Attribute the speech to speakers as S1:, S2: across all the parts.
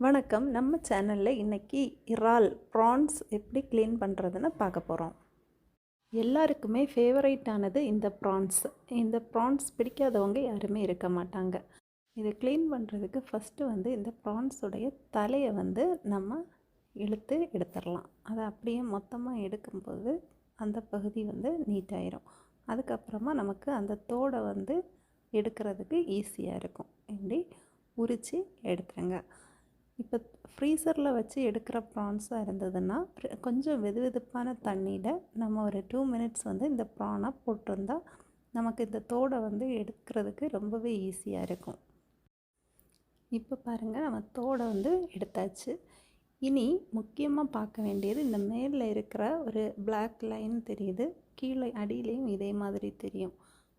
S1: வணக்கம். நம்ம சேனலில் இன்றைக்கி இறால் ப்ரான்ஸ் எப்படி க்ளீன் பண்ணுறதுன்னு பார்க்க போகிறோம் எல்லாருக்குமே ஃபேவரைட்டானது இந்த ப்ரான்ஸ் இந்த ப்ரான்ஸ் பிடிக்காதவங்க யாருமே இருக்க மாட்டாங்க. இதை க்ளீன் பண்ணுறதுக்கு ஃபஸ்ட்டு வந்து இந்த ப்ரான்ஸுடைய தலையை வந்து நம்ம இழுத்து எடுத்துடலாம். அதை அப்படியே மொத்தமாக எடுக்கும்போது அந்த பகுதி வந்து நீட்டாயிரும் அதுக்கப்புறமா நமக்கு அந்த தோடை வந்து எடுக்கிறதுக்கு ஈஸியாக இருக்கும். இப்படி உரித்து எடுத்துருங்க. இப்போ ஃப்ரீசரில் வச்சு எடுக்கிற ப்ரான்ஸாக இருந்ததுன்னா கொஞ்சம் வெது வெதுப்பான தண்ணியில் நம்ம ஒரு டூ மினிட்ஸ் வந்து இந்த ப்ரானாக போட்டிருந்தா நமக்கு இந்த தோடை வந்து எடுக்கிறதுக்கு ரொம்பவே ஈஸியாக இருக்கும். இப்போ பாருங்கள் நம்ம தோடை வந்து எடுத்தாச்சு. இனி முக்கியமாக பார்க்க வேண்டியது இந்த மேலில் இருக்கிற ஒரு பிளாக் லைன் தெரியுது. கீழே அடியிலையும் இதே மாதிரி தெரியும்.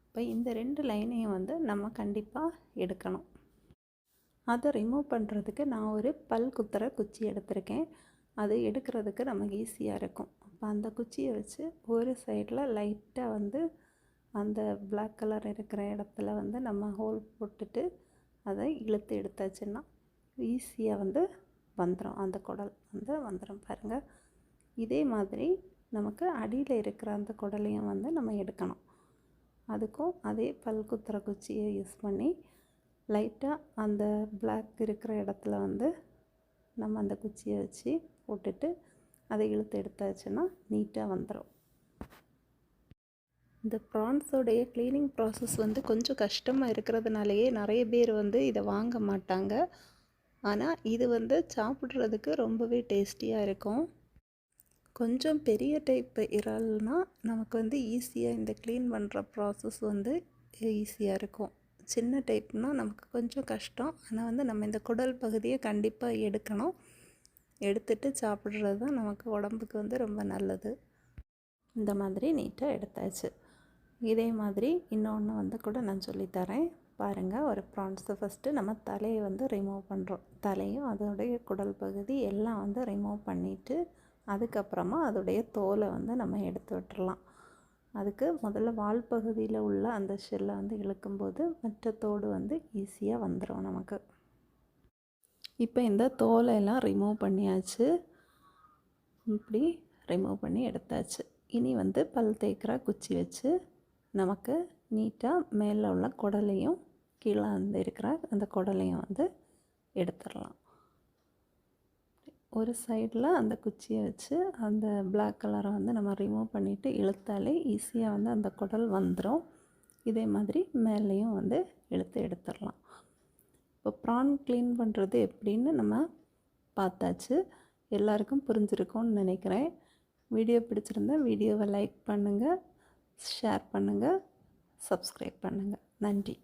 S1: இப்போ இந்த ரெண்டு லைனையும் வந்து நம்ம கண்டிப்பாக எடுக்கணும். அதை ரிமூவ் பண்ணுறதுக்கு நான் ஒரு பல் குத்துற குச்சி எடுத்திருக்கேன். அது எடுக்கிறதுக்கு நமக்கு ஈஸியாக இருக்கும். அப்போ அந்த குச்சியை வச்சு ஒரு சைடில் லைட்டாக வந்து அந்த பிளாக் கலர் இருக்கிற இடத்துல வந்து நம்ம ஹோல் போட்டுட்டு அதை இழுத்து எடுத்தாச்சுன்னா ஈஸியாக வந்து வந்துடும் அந்த குடல் வந்து வந்துடும் பாருங்கள் இதே மாதிரி நமக்கு அடியில் இருக்கிற அந்த குடலையும் வந்து நம்ம எடுக்கணும். அதுக்கும் அதே பல் குத்துற குச்சியை யூஸ் பண்ணி லைட்டாக அந்த பிளாக் இருக்கிற இடத்துல வந்து நம்ம அந்த குச்சியை வச்சு போட்டுட்டு அதை இழுத்து எடுத்தாச்சுன்னா நீட்டாக வந்துடும் இந்த ப்ரான்ஸோடைய க்ளீனிங் ப்ராசஸ் வந்து கொஞ்சம் கஷ்டமாக இருக்கிறதுனாலயே நிறைய பேர் வந்து இதை வாங்க மாட்டாங்க. ஆனால் இது வந்து சாப்பிட்றதுக்கு ரொம்பவே டேஸ்டியாக இருக்கும். கொஞ்சம் பெரிய டைப் இறால்னால் நமக்கு வந்து ஈஸியாக இந்த க்ளீன் பண்ணுற ப்ராசஸ் வந்து ஈஸியாக இருக்கும். சின்ன டைப்னா நமக்கு கொஞ்சம் கஷ்டம். ஆனால் வந்து நம்ம இந்த குடல் பகுதியை கண்டிப்பாக எடுக்கணும். எடுத்துட்டு சாப்பிட்றது தான் நமக்கு உடம்புக்கு வந்து ரொம்ப நல்லது. இந்த மாதிரி நீட்டாக எடுத்தாச்சு. இதே மாதிரி இன்னொன்று வந்து கூட நான் சொல்லித்தரேன் பாருங்கள் ஒரு ப்ரான்ஸை ஃபஸ்ட்டு நம்ம தலையை வந்து ரிமூவ் பண்ணுறோம் தலையும் அதோடைய குடல் பகுதி எல்லாம் வந்து ரிமூவ் பண்ணிவிட்டு அதுக்கப்புறமா அதோடைய தோலை வந்து நம்ம எடுத்து விட்டுடலாம் அதுக்கு முதல்ல வால் பகுதியில் உள்ள அந்த ஷெல்லை வந்து இழுக்கும்போது மற்ற தோடு வந்து ஈஸியாக வந்துடும் நமக்கு. இப்போ இந்த தோலை எல்லாம் ரிமூவ் பண்ணியாச்சு. இப்படி ரிமூவ் பண்ணி எடுத்தாச்சு. இனி வந்து பல் தேய்க்கிற குச்சி வச்சு நமக்கு நீட்டாக மேலே உள்ள குடலையும் கீழே வந்து இருக்கிற அந்த குடலையும் வந்து எடுத்துடலாம். ஒரு சைடில் அந்த குச்சியை வச்சு அந்த பிளாக் கலரை வந்து நம்ம ரிமூவ் பண்ணிவிட்டு இழுத்தாலே ஈஸியாக வந்து அந்த குடல் வந்துடும் இதே மாதிரி மேலேயும் வந்து இழுத்து எடுத்துடலாம். இப்போ ப்ரான் க்ளீன் பண்ணுறது எப்படின்னு நம்ம பார்த்தாச்சு. எல்லாருக்கும் புரிஞ்சிருக்கும்னு நினைக்கிறேன். வீடியோ பிடிச்சிருந்தா வீடியோவை லைக் பண்ணுங்கள் ஷேர் பண்ணுங்கள் சப்ஸ்கிரைப் பண்ணுங்கள் நன்றி.